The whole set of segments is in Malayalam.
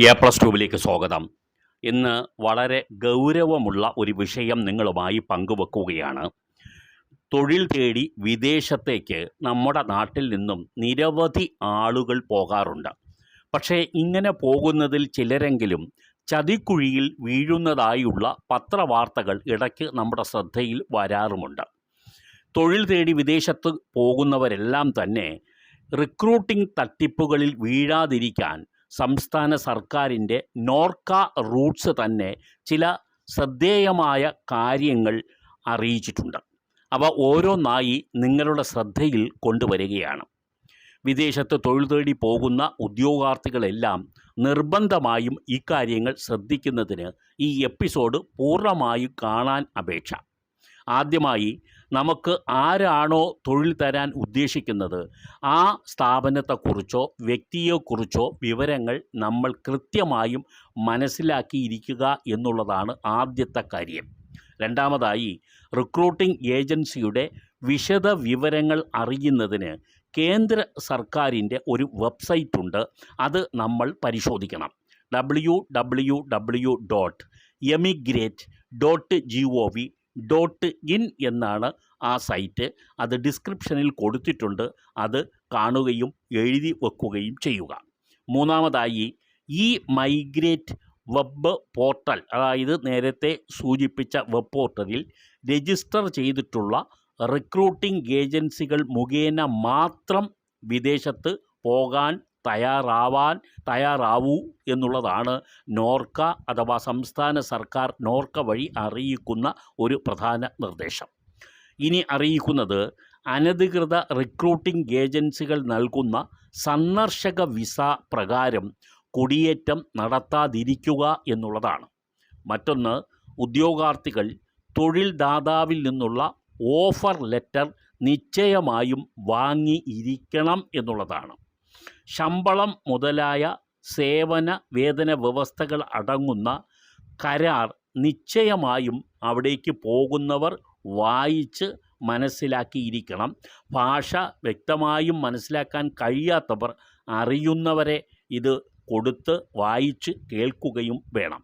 എ പ്ലസ് ട്യൂബിലേക്ക് സ്വാഗതം. ഇന്ന് വളരെ ഗൗരവമുള്ള ഒരു വിഷയം നിങ്ങളുമായി പങ്കുവെക്കുകയാണ്. തൊഴിൽ തേടി വിദേശത്തേക്ക് നമ്മുടെ നാട്ടിൽ നിന്നും നിരവധി ആളുകൾ പോകാറുണ്ട്. പക്ഷേ ഇങ്ങനെ പോകുന്നതിൽ ചിലരെങ്കിലും ചതിക്കുഴിയിൽ വീഴുന്നതായുള്ള പത്രവാർത്തകൾ ഇടയ്ക്ക് നമ്മുടെ ശ്രദ്ധയിൽ വരാറുമുണ്ട്. തൊഴിൽ തേടി വിദേശത്ത് പോകുന്നവരെല്ലാം തന്നെ റിക്രൂട്ടിംഗ് തട്ടിപ്പുകളിൽ വീഴാതിരിക്കാൻ സംസ്ഥാന സർക്കാരിന്റെ നോർക്ക റൂട്ട്സ് തന്നെ ചില ശ്രദ്ധേയമായ കാര്യങ്ങൾ അറിയിച്ചിട്ടുണ്ട്. അവ ഓരോന്നായി നിങ്ങളുടെ ശ്രദ്ധയിൽ കൊണ്ടുവരികയാണ്. വിദേശത്ത് തൊഴിൽ തേടി പോകുന്ന ഉദ്യോഗാർത്ഥികളെല്ലാം നിർബന്ധമായും ഇക്കാര്യങ്ങൾ ശ്രദ്ധിക്കുന്നതിന് ഈ എപ്പിസോഡ് പൂർണമായി കാണാൻ അപേക്ഷ. ആദ്യമായി നമുക്ക് ആരാണോ തൊഴിൽ തരാൻ ഉദ്ദേശിക്കുന്നത്? ആ സ്ഥാപനത്തെക്കുറിച്ചോ വ്യക്തിയെക്കുറിച്ചോ വിവരങ്ങൾ നമ്മൾ കൃത്യമായും മനസ്സിലാക്കിയിരിക്കുക എന്നുള്ളതാണ് ആദ്യത്തെ കാര്യം. രണ്ടാമതായി റിക്രൂട്ടിംഗ് ഏജൻസിയുടെ വിശദ വിവരങ്ങൾ അറിയുന്നതിന് കേന്ദ്ര സർക്കാരിന്റെ ഒരു വെബ്സൈറ്റ് ഉണ്ട് അത് നമ്മൾ പരിശോധിക്കണം. W W W dot emigrate dot G O V dot in എന്നാണ് ആ സൈറ്റ് അത് ഡിസ്ക്രിപ്ഷനിൽ കൊടുത്തിട്ടുണ്ട്. അത് കാണുകയും എഴുതി വെക്കുകയും ചെയ്യുക. മൂന്നാമതായി ഈ മൈഗ്രേറ്റ് വെബ് പോർട്ടൽ അതായത് നേരത്തെ സൂചിപ്പിച്ച വെബ് പോർട്ടലിൽ രജിസ്റ്റർ ചെയ്തിട്ടുള്ള റിക്രൂട്ടിംഗ് ഏജൻസികൾ മുഖേന മാത്രം വിദേശത്ത് പോകാൻ തയ്യാറാവാൻ തയ്യാറാവൂ എന്നുള്ളതാണ് നോർക്ക അഥവാ സംസ്ഥാന സർക്കാർ നോർക്ക വഴി അറിയിക്കുന്ന ഒരു പ്രധാന നിർദ്ദേശം. ഇനി അറിയിക്കുന്നത് അനധികൃത റിക്രൂട്ടിംഗ് ഏജൻസികൾ നൽകുന്ന സന്ദർശക വിസ പ്രകാരം കുടിയേറ്റം നടത്താതിരിക്കുക എന്നുള്ളതാണ്. മറ്റൊന്ന് ഉദ്യോഗാർത്ഥികൾ തൊഴിൽ ദാതാവിൽ നിന്നുള്ള ഓഫർ ലെറ്റർ നിശ്ചയമായും വാങ്ങിയിരിക്കണം എന്നുള്ളതാണ്. ശമ്പളം മുതലായ സേവന വേതന വ്യവസ്ഥകൾ അടങ്ങുന്ന കരാർ നിശ്ചയമായും അവിടേക്ക് പോകുന്നവർ വായിച്ച് മനസ്സിലാക്കിയിരിക്കണം. ഭാഷ വ്യക്തമായും മനസ്സിലാക്കാൻ കഴിയാത്തവർ അറിയുന്നവരെ ഇത് കൊടുത്ത് വായിച്ച് കേൾക്കുകയും വേണം.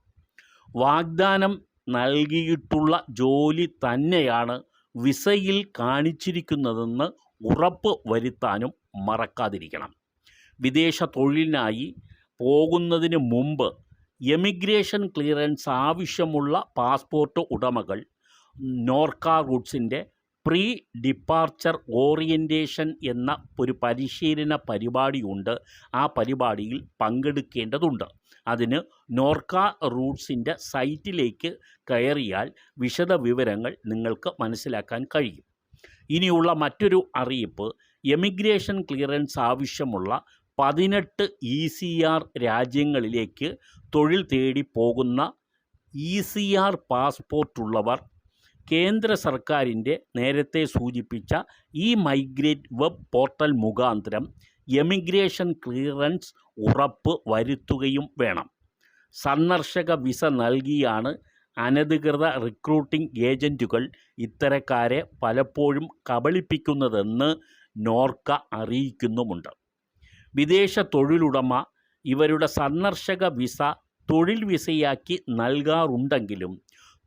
വാഗ്ദാനം നൽകിയിട്ടുള്ള ജോലി തന്നെയാണ് വിസയിൽ കാണിച്ചിരിക്കുന്നതെന്ന് ഉറപ്പ് വരുത്താനും മറക്കാതിരിക്കണം. വിദേശ തൊഴിലിനായി പോകുന്നതിന് മുമ്പ് എമിഗ്രേഷൻ ക്ലിയറൻസ് ആവശ്യമുള്ള പാസ്പോർട്ട് ഉടമകൾ നോർക്ക റൂട്ട്സിന്റെ പ്രീ ഡിപ്പാർച്ചർ ഓറിയന്റേഷൻ എന്ന ഒരു പരിശീലന പരിപാടിയുണ്ട്. ആ പരിപാടിയിൽ പങ്കെടുക്കേണ്ടതുണ്ട്. അതിന് നോർക്ക റൂട്ട്സിന്റെ സൈറ്റിലേക്ക് കയറിയാൽ വിശദ വിവരങ്ങൾ നിങ്ങൾക്ക് മനസ്സിലാക്കാൻ കഴിയും. ഇനിയുള്ള മറ്റൊരു അറിയിപ്പ് എമിഗ്രേഷൻ ക്ലിയറൻസ് ആവശ്യമുള്ള പതിനെട്ട് ഇ സി ആർ രാജ്യങ്ങളിലേക്ക് തൊഴിൽ തേടി പോകുന്ന ഇ സി ആർ പാസ്പോർട്ടുള്ളവർ കേന്ദ്ര സർക്കാരിന്റെ നേരത്തെ സൂചിപ്പിച്ച ഈ മൈഗ്രേറ്റ് വെബ് പോർട്ടൽ മുഖാന്തരം എമിഗ്രേഷൻ ക്ലിയറൻസ് ഉറപ്പ് വരുത്തുകയും വേണം. സന്ദർശക വിസ നൽകിയാണ് അനധികൃത റിക്രൂട്ടിംഗ് ഏജന്റുകൾ ഇത്തരക്കാരെ പലപ്പോഴും കബളിപ്പിക്കുന്നതെന്ന് നോർക്ക അറിയിക്കുന്നുമുണ്ട്. വിദേശ തൊഴിലുടമ ഇവരുടെ സന്ദർശക വിസ തൊഴിൽ വിസയാക്കി നൽകാറുണ്ടെങ്കിലും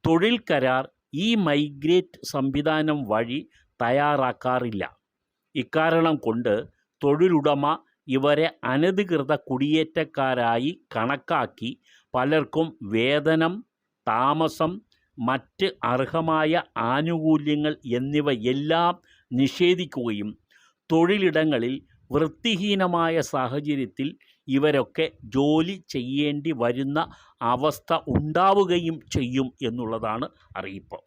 തൊഴിൽ കരാർ ഈ മൈഗ്രേറ്റ് സംവിധാനം വഴി തയ്യാറാക്കാറില്ല. ഇക്കാരണം കൊണ്ട് തൊഴിലുടമ ഇവരെ അനധികൃത കുടിയേറ്റക്കാരായി കണക്കാക്കി പലർക്കും വേതനം താമസം മറ്റ് അർഹമായ ആനുകൂല്യങ്ങൾ എന്നിവയെല്ലാം നിഷേധിക്കുകയും തൊഴിലിടങ്ങളിൽ വൃത്തിഹീനമായ സാഹചര്യത്തിൽ ഇവരൊക്കെ ജോലി ചെയ്യേണ്ടി വരുന്ന അവസ്ഥ ഉണ്ടാവുകയും ചെയ്യും എന്നുള്ളതാണ് അറിയിപ്പ്.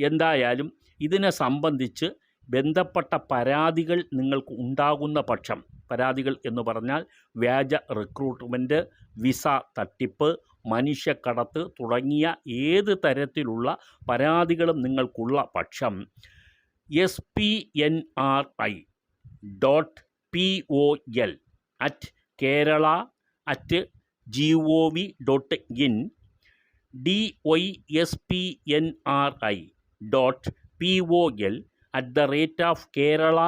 എന്തായാലും ഇതിനെ സംബന്ധിച്ച് ബന്ധപ്പെട്ട പരാതികൾ നിങ്ങൾക്ക് ഉണ്ടാകുന്ന പക്ഷം പരാതികൾ എന്ന് പറഞ്ഞാൽ വ്യാജ റിക്രൂട്ട്മെന്റ് വിസ തട്ടിപ്പ് മനുഷ്യക്കടത്ത് തുടങ്ങിയ ഏത് തരത്തിലുള്ള പരാതികളും നിങ്ങൾക്കുള്ള പക്ഷം S P N R I dot P O L at Kerala at G O V dot in D Y S P N R I dot P O L at the rate of Kerala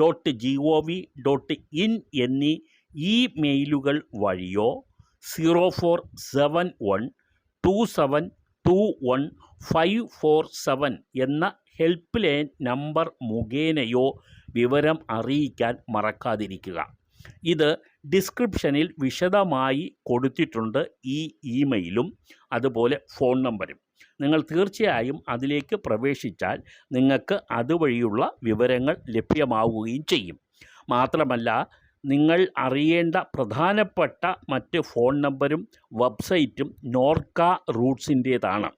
dot G O V dot in എന്നീ ഇമെയിലുകൾ വഴിയോ zero four seven one two seven two one five four seven എന്ന ഹെൽപ്പ് ലൈൻ നമ്പർ മുഖേനയോ വിവരം അറിയിക്കാൻ മറക്കാതിരിക്കുക. ഇത് ഡിസ്ക്രിപ്ഷനിൽ വിശദമായി കൊടുത്തിട്ടുണ്ട് ഈ ഇമെയിലും അതുപോലെ ഫോൺ നമ്പരും. നിങ്ങൾ തീർച്ചയായും അതിലേക്ക് പ്രവേശിച്ചാൽ നിങ്ങൾക്ക് അതുവഴിയുള്ള വിവരങ്ങൾ ലഭ്യമാവുകയും ചെയ്യും. മാത്രമല്ല നിങ്ങൾ അറിയേണ്ട പ്രധാനപ്പെട്ട മറ്റ് ഫോൺ നമ്പരും വെബ്സൈറ്റും നോർക്ക റൂട്ട്സിന്റേതാണ്.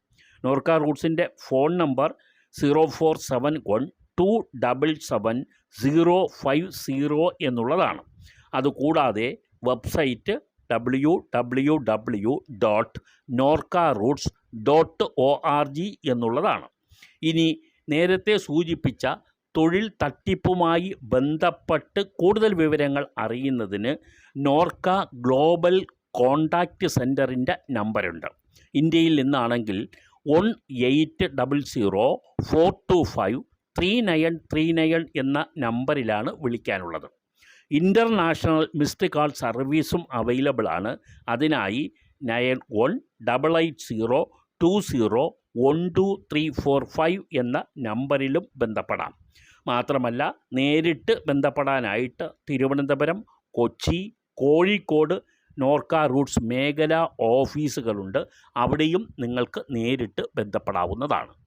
Norka റൂട്ട്സിന്റെ phone number zero four seven one two double seven zero five zero എന്നുള്ളതാണ്. അതുകൂടാതെ website W W W dot Norka Roots dot O R G എന്നുള്ളതാണ്. ഇനി നേരത്തെ സൂചിപ്പിച്ച തൊഴിൽ തട്ടിപ്പുമായി ബന്ധപ്പെട്ട് കൂടുതൽ വിവരങ്ങൾ അറിയുന്നതിന് നോർക്ക ഗ്ലോബൽ കോണ്ടാക്റ്റ് സെന്ററിന്റെ നമ്പറുണ്ട്. ഇന്ത്യയിൽ നിന്നാണെങ്കിൽ one eight double zero four two five three nine three nine എന്ന നമ്പറിലാണ് വിളിക്കാനുള്ളത്. ഇന്റർനാഷണൽ മിസ്ഡ് കാൾ സർവീസും അവൈലബിൾ ആണ്. അതിനായി nine one double eight zero two zero one two three four five എന്ന നമ്പറിലും ബന്ധപ്പെടാം. മാത്രമല്ല നേരിട്ട് ബന്ധപ്പെടാനായിട്ട് തിരുവനന്തപുരം കൊച്ചി കോഴിക്കോട് നോർക്ക റൂട്ട്സ് മേഖലാ ഓഫീസുകളുണ്ട്. അവിടെയും നിങ്ങൾക്ക് നേരിട്ട് ബന്ധപ്പെടാവുന്നതാണ്.